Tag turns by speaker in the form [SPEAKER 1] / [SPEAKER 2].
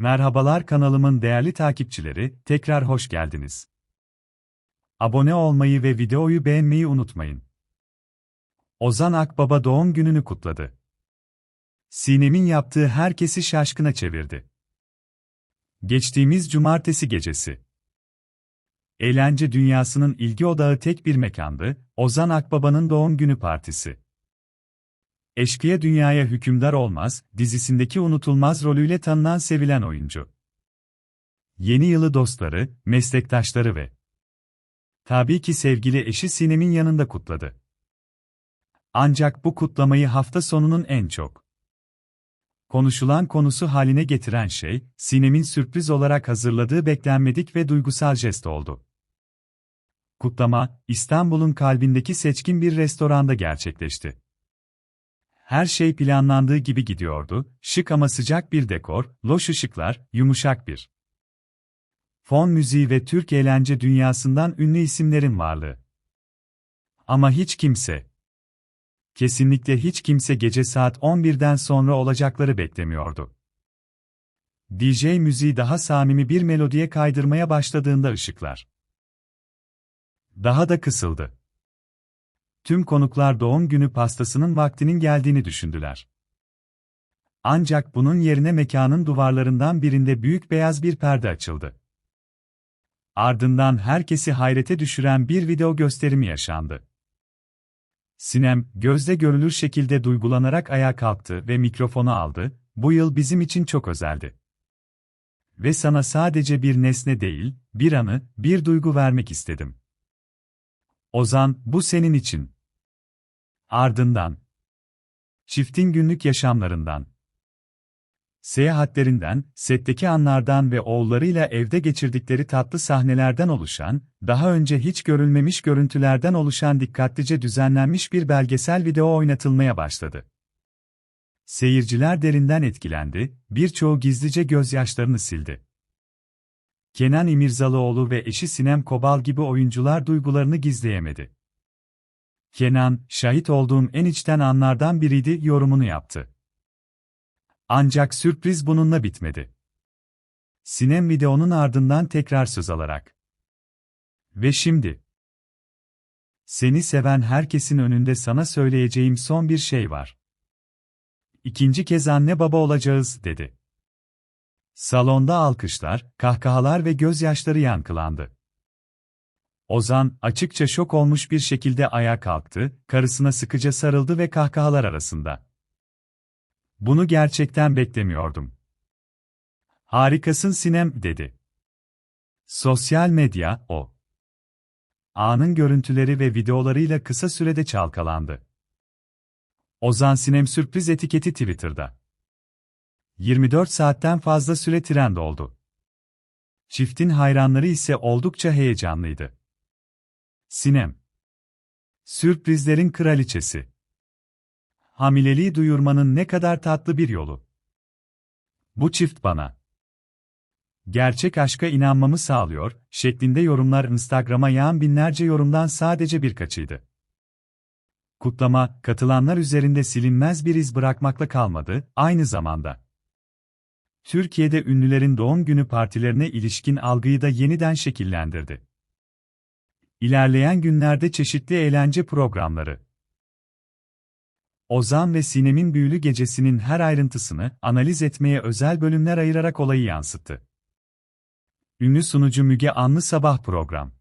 [SPEAKER 1] Merhabalar kanalımın değerli takipçileri, tekrar hoş geldiniz. Abone olmayı ve videoyu beğenmeyi unutmayın. Ozan Akbaba doğum gününü kutladı. Sinem'in yaptığı herkesi şaşkına çevirdi. Geçtiğimiz cumartesi gecesi. Eğlence dünyasının ilgi odağı tek bir mekandı, Ozan Akbaba'nın doğum günü partisi. Eşkıya Dünyaya Hükümdar Olmaz, dizisindeki unutulmaz rolüyle tanınan sevilen oyuncu. Yeni yılı dostları, meslektaşları ve tabii ki sevgili eşi Sinem'in yanında kutladı. Ancak bu kutlamayı hafta sonunun en çok konuşulan konusu haline getiren şey, Sinem'in sürpriz olarak hazırladığı beklenmedik ve duygusal jest oldu. Kutlama, İstanbul'un kalbindeki seçkin bir restoranda gerçekleşti. Her şey planlandığı gibi gidiyordu, şık ama sıcak bir dekor, loş ışıklar, yumuşak bir fon müziği ve Türk eğlence dünyasından ünlü isimlerin varlığı. Ama hiç kimse, kesinlikle hiç kimse gece saat 11'den sonra olacakları beklemiyordu. DJ müziği daha samimi bir melodiye kaydırmaya başladığında ışıklar daha da kısıldı. Tüm konuklar doğum günü pastasının vaktinin geldiğini düşündüler. Ancak bunun yerine mekanın duvarlarından birinde büyük beyaz bir perde açıldı. Ardından herkesi hayrete düşüren bir video gösterimi yaşandı. Sinem, gözde görülür şekilde duygulanarak ayağa kalktı ve mikrofonu aldı, bu yıl bizim için çok özeldi. Ve sana sadece bir nesne değil, bir anı, bir duygu vermek istedim. Ozan, bu senin için. Ardından. Çiftin günlük yaşamlarından. Seyahatlerinden, setteki anlardan ve oğullarıyla evde geçirdikleri tatlı sahnelerden oluşan, daha önce hiç görülmemiş görüntülerden oluşan dikkatlice düzenlenmiş bir belgesel video oynatılmaya başladı. Seyirciler derinden etkilendi, birçoğu gizlice gözyaşlarını sildi. Kenan İmirzalıoğlu ve eşi Sinem Kobal gibi oyuncular duygularını gizleyemedi. Kenan, şahit olduğum en içten anlardan biriydi yorumunu yaptı. Ancak sürpriz bununla bitmedi. Sinem videonun ardından tekrar söz alarak. Ve şimdi. Seni seven herkesin önünde sana söyleyeceğim son bir şey var. İkinci kez anne baba olacağız, dedi. Salonda alkışlar, kahkahalar ve gözyaşları yankılandı. Ozan, açıkça şok olmuş bir şekilde ayağa kalktı, karısına sıkıca sarıldı ve kahkahalar arasında. Bunu gerçekten beklemiyordum. Harikasın Sinem, dedi. Sosyal medya, o. Anın görüntüleri ve videolarıyla kısa sürede çalkalandı. Ozan Sinem sürpriz etiketi Twitter'da. 24 saatten fazla süre trend oldu. Çiftin hayranları ise oldukça heyecanlıydı. Sinem Sürprizlerin kraliçesi Hamileliği duyurmanın ne kadar tatlı bir yolu. Bu çift bana gerçek aşka inanmamı sağlıyor şeklinde yorumlar Instagram'a yağan binlerce yorumdan sadece birkaçıydı. Kutlama, katılanlar üzerinde silinmez bir iz bırakmakla kalmadı, aynı zamanda Türkiye'de ünlülerin doğum günü partilerine ilişkin algıyı da yeniden şekillendirdi. İlerleyen günlerde çeşitli eğlence programları, Ozan ve Sinem'in büyülü gecesinin her ayrıntısını analiz etmeye özel bölümler ayırarak olayı yansıttı. Ünlü sunucu Müge Anlı Sabah program